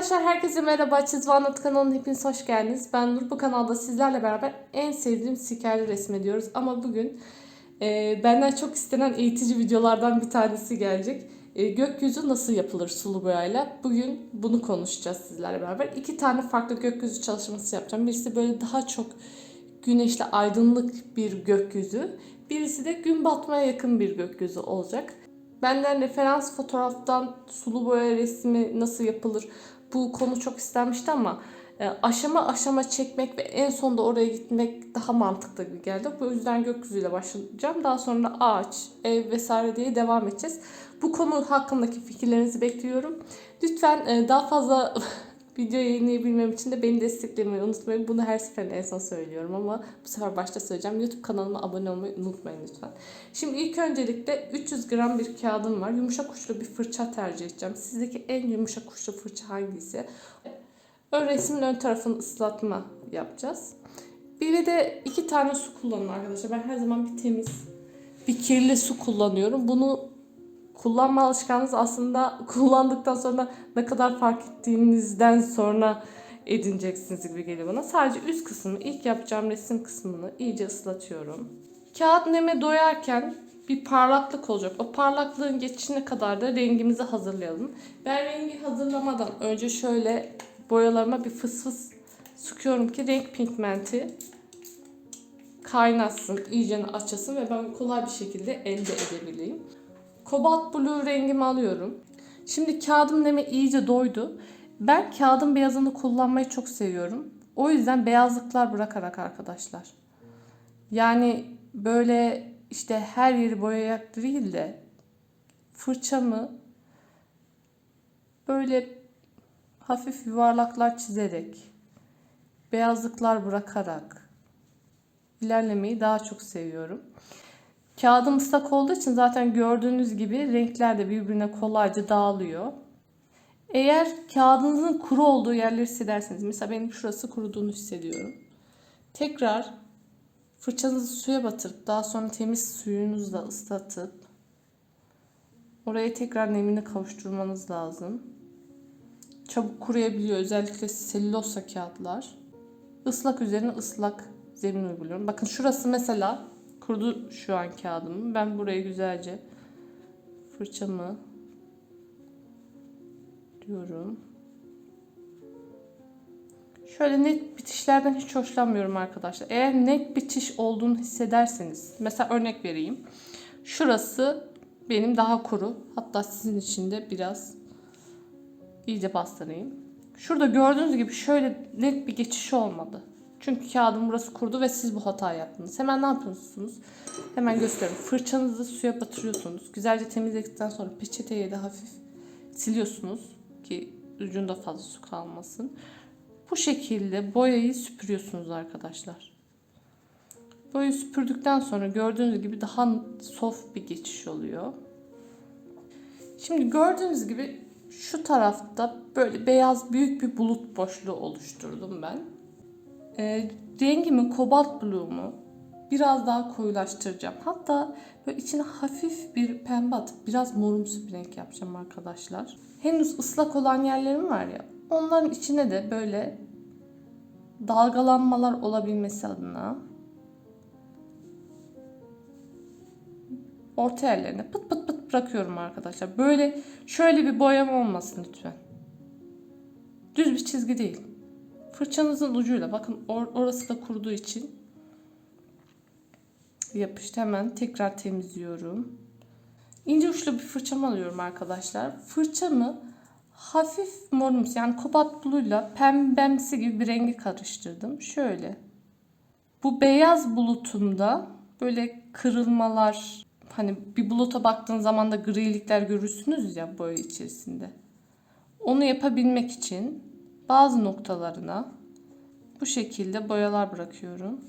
Arkadaşlar herkese merhaba. Çizgi Anlat kanalına hepiniz hoş geldiniz. Ben Nur. Bu kanalda sizlerle beraber en sevdiğim sikerli resmediyoruz. Ama bugün e, benden çok istenen eğitici videolardan bir tanesi gelecek. E, gökyüzü nasıl yapılır sulu boyayla? Bugün bunu konuşacağız sizlerle beraber. İki tane farklı gökyüzü çalışması yapacağım. Birisi böyle daha çok güneşli aydınlık bir gökyüzü. Birisi de gün batmaya yakın bir gökyüzü olacak. Benden referans fotoğraftan sulu boya resmi nasıl yapılır bu konu çok istenmişti ama e, aşama aşama çekmek ve en sonunda oraya gitmek daha mantıklı gibi geldi. Bu yüzden gökyüzüyle başlayacağım. Daha sonra ağaç, ev vesaire diye devam edeceğiz. Bu konu hakkındaki fikirlerinizi bekliyorum. Lütfen e, daha fazla video yayınlayabilmem için de beni desteklemeyi unutmayın. Bunu her seferinde en son söylüyorum ama bu sefer başta söyleyeceğim. YouTube kanalıma abone olmayı unutmayın lütfen. Şimdi ilk öncelikle 300 gram bir kağıdım var. Yumuşak uçlu bir fırça tercih edeceğim. Sizdeki en yumuşak uçlu fırça hangisi? Ön resmin ön tarafını ıslatma yapacağız. Bir de iki tane su kullanıyorum arkadaşlar. Ben her zaman bir temiz, bir kirli su kullanıyorum. Bunu kullanma alışkanlığınız aslında kullandıktan sonra ne kadar fark ettiğinizden sonra edineceksiniz gibi geliyor bana. Sadece üst kısmı, ilk yapacağım resim kısmını iyice ıslatıyorum. Kağıt neme doyarken bir parlaklık olacak. O parlaklığın geçişine kadar da rengimizi hazırlayalım. Ben rengi hazırlamadan önce şöyle boyalarıma bir fıs fıs sıkıyorum ki renk pigmenti kaynatsın, iyice açılsın ve ben kolay bir şekilde elde edebileyim. Kobalt blue rengimi alıyorum. Şimdi kağıdım neme iyice doydu. Ben kağıdın beyazını kullanmayı çok seviyorum. O yüzden beyazlıklar bırakarak arkadaşlar. Yani böyle işte her yeri boyayarak değil de fırçamı böyle hafif yuvarlaklar çizerek, beyazlıklar bırakarak ilerlemeyi daha çok seviyorum. Kağıdım ıslak olduğu için zaten gördüğünüz gibi renkler de birbirine kolayca dağılıyor. Eğer kağıdınızın kuru olduğu yerleri hissederseniz, mesela benim şurası kuruduğunu hissediyorum. Tekrar fırçanızı suya batırıp daha sonra temiz suyunuzla ıslatıp oraya tekrar nemini kavuşturmanız lazım. Çabuk kuruyabiliyor özellikle selülosa kağıtlar. Islak üzerine ıslak zemin uyguluyorum. Bakın şurası mesela kurudu şu an kağıdımı. Ben burayı güzelce fırçamı diyorum. Şöyle net bitişlerden hiç hoşlanmıyorum arkadaşlar. Eğer net bitiş olduğunu hissederseniz, mesela örnek vereyim. Şurası benim daha kuru. Hatta sizin için de biraz iyice bastırayım. Şurada gördüğünüz gibi şöyle net bir geçiş olmadı. Çünkü kağıdın burası kurudu ve siz bu hatayı yaptınız. Hemen ne yapıyorsunuz? Hemen gösteriyorum. Fırçanızı suya batırıyorsunuz. Güzelce temizledikten sonra peçeteye de hafif siliyorsunuz ki ucunda fazla su kalmasın. Bu şekilde boyayı süpürüyorsunuz arkadaşlar. Boyayı süpürdükten sonra gördüğünüz gibi daha soft bir geçiş oluyor. Şimdi gördüğünüz gibi şu tarafta böyle beyaz büyük bir bulut boşluğu oluşturdum ben. E, rengimi kobalt blue'umu biraz daha koyulaştıracağım. Hatta böyle içine hafif bir pembe atıp biraz morumsu bir renk yapacağım arkadaşlar. Henüz ıslak olan yerlerim var ya onların içine de böyle dalgalanmalar olabilmesi adına orta yerlerine pıt pıt pıt bırakıyorum arkadaşlar. Böyle şöyle bir boyama olmasın lütfen. Düz bir çizgi değil. Fırçanızın ucuyla bakın or- orası da kuruduğu için yapıştı. Hemen tekrar temizliyorum. İnce uçlu bir fırçamı alıyorum arkadaşlar. Fırçamı hafif morumsu yani kobalt buluyla pembemsi gibi bir rengi karıştırdım. Şöyle. Bu beyaz bulutumda böyle kırılmalar hani bir buluta baktığın zaman da grilikler görürsünüz ya boya içerisinde. Onu yapabilmek için bazı noktalarına bu şekilde boyalar bırakıyorum.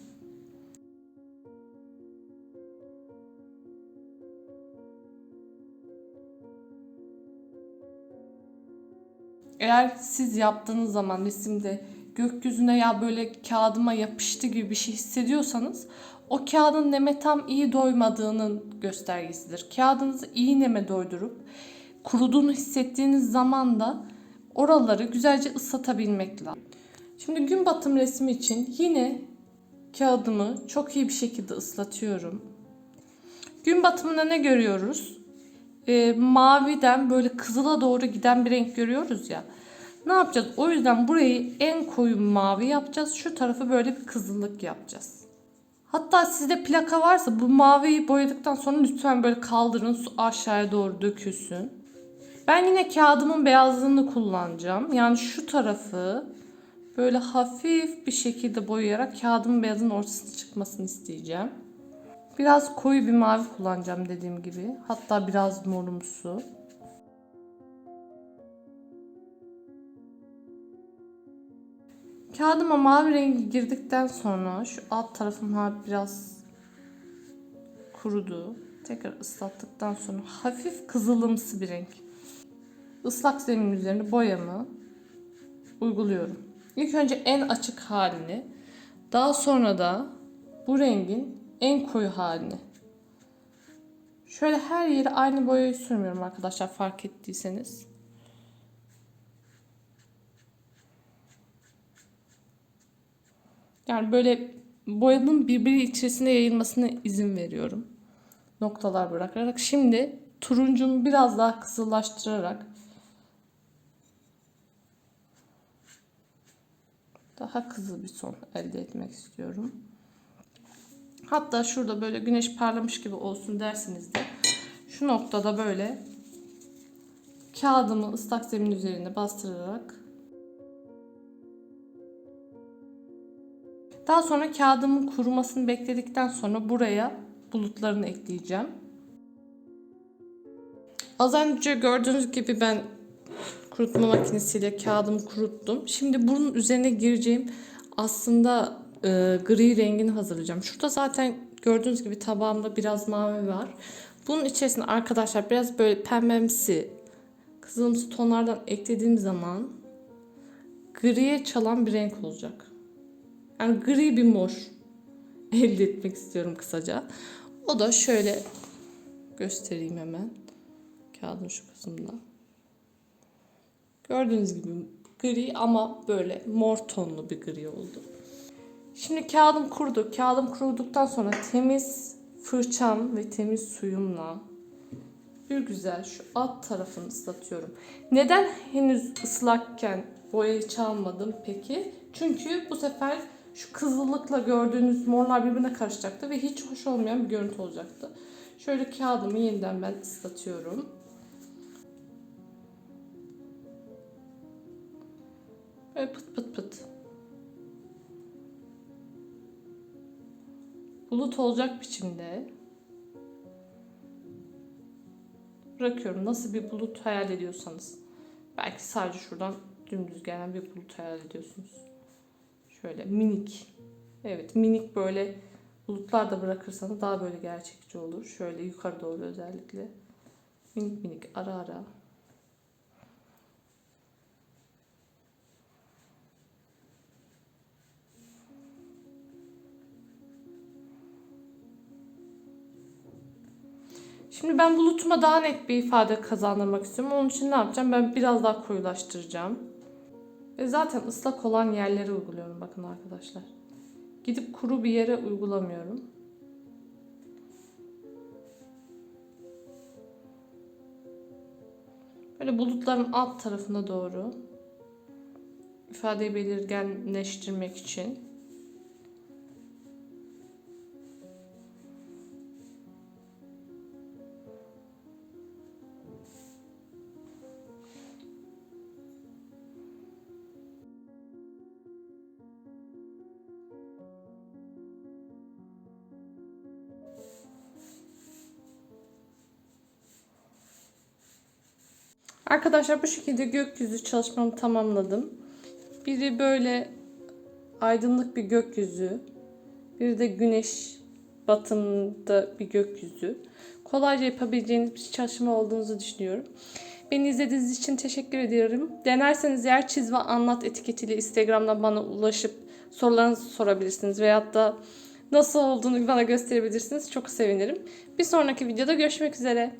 Eğer siz yaptığınız zaman resimde gökyüzüne ya böyle kağıdıma yapıştı gibi bir şey hissediyorsanız o kağıdın neme tam iyi doymadığının göstergesidir. Kağıdınızı iyi neme doydurup kuruduğunu hissettiğiniz zaman da oraları güzelce ıslatabilmek lazım. Şimdi gün batım resmi için yine kağıdımı çok iyi bir şekilde ıslatıyorum. Gün batımında ne görüyoruz? Ee, maviden böyle kızıla doğru giden bir renk görüyoruz ya. Ne yapacağız? O yüzden burayı en koyu mavi yapacağız. Şu tarafı böyle bir kızıllık yapacağız. Hatta sizde plaka varsa bu maviyi boyadıktan sonra lütfen böyle kaldırın su aşağıya doğru dökülsün. Ben yine kağıdımın beyazlığını kullanacağım. Yani şu tarafı böyle hafif bir şekilde boyayarak kağıdımın beyazın ortasına çıkmasını isteyeceğim. Biraz koyu bir mavi kullanacağım dediğim gibi. Hatta biraz morumsu. Kağıdıma mavi rengi girdikten sonra şu alt tarafım biraz kurudu. Tekrar ıslattıktan sonra hafif kızılımsı bir renk. Islak zemin üzerine boyamı uyguluyorum. İlk önce en açık halini, daha sonra da bu rengin en koyu halini. Şöyle her yere aynı boyayı sürmüyorum arkadaşlar fark ettiyseniz. Yani böyle boyanın birbiri içerisinde yayılmasına izin veriyorum. Noktalar bırakarak. Şimdi turuncunu biraz daha kızıllaştırarak daha kızıl bir son elde etmek istiyorum. Hatta şurada böyle güneş parlamış gibi olsun dersiniz de şu noktada böyle kağıdımı ıslak zemin üzerinde bastırarak daha sonra kağıdımın kurumasını bekledikten sonra buraya bulutlarını ekleyeceğim. Az önce gördüğünüz gibi ben kurutma makinesiyle kağıdımı kuruttum. Şimdi bunun üzerine gireceğim aslında e, gri rengini hazırlayacağım. Şurada zaten gördüğünüz gibi tabağımda biraz mavi var. Bunun içerisine arkadaşlar biraz böyle pembemsi, kızılımsı tonlardan eklediğim zaman griye çalan bir renk olacak. Yani gri bir mor elde etmek istiyorum kısaca. O da şöyle göstereyim hemen. Kağıdın şu kısmında. Gördüğünüz gibi gri ama böyle mor tonlu bir gri oldu. Şimdi kağıdım kurudu. Kağıdım kuruduktan sonra temiz fırçam ve temiz suyumla bir güzel şu alt tarafını ıslatıyorum. Neden henüz ıslakken boyayı çalmadım peki? Çünkü bu sefer şu kızıllıkla gördüğünüz morlar birbirine karışacaktı ve hiç hoş olmayan bir görüntü olacaktı. Şöyle kağıdımı yeniden ben ıslatıyorum. Bulut olacak biçimde bırakıyorum. Nasıl bir bulut hayal ediyorsanız. Belki sadece şuradan dümdüz gelen bir bulut hayal ediyorsunuz. Şöyle minik. Evet minik böyle bulutlar da bırakırsanız daha böyle gerçekçi olur. Şöyle yukarı doğru özellikle. Minik minik ara ara. Şimdi ben bulutuma daha net bir ifade kazandırmak istiyorum. Onun için ne yapacağım? Ben biraz daha koyulaştıracağım. Ve zaten ıslak olan yerlere uyguluyorum bakın arkadaşlar. Gidip kuru bir yere uygulamıyorum. Böyle bulutların alt tarafına doğru ifadeyi belirgenleştirmek için Arkadaşlar bu şekilde gökyüzü çalışmamı tamamladım. Biri böyle aydınlık bir gökyüzü. Biri de güneş batımında bir gökyüzü. Kolayca yapabileceğiniz bir çalışma olduğunuzu düşünüyorum. Beni izlediğiniz için teşekkür ediyorum. Denerseniz eğer çiz ve anlat etiketiyle Instagram'dan bana ulaşıp sorularınızı sorabilirsiniz. Veyahut da nasıl olduğunu bana gösterebilirsiniz. Çok sevinirim. Bir sonraki videoda görüşmek üzere.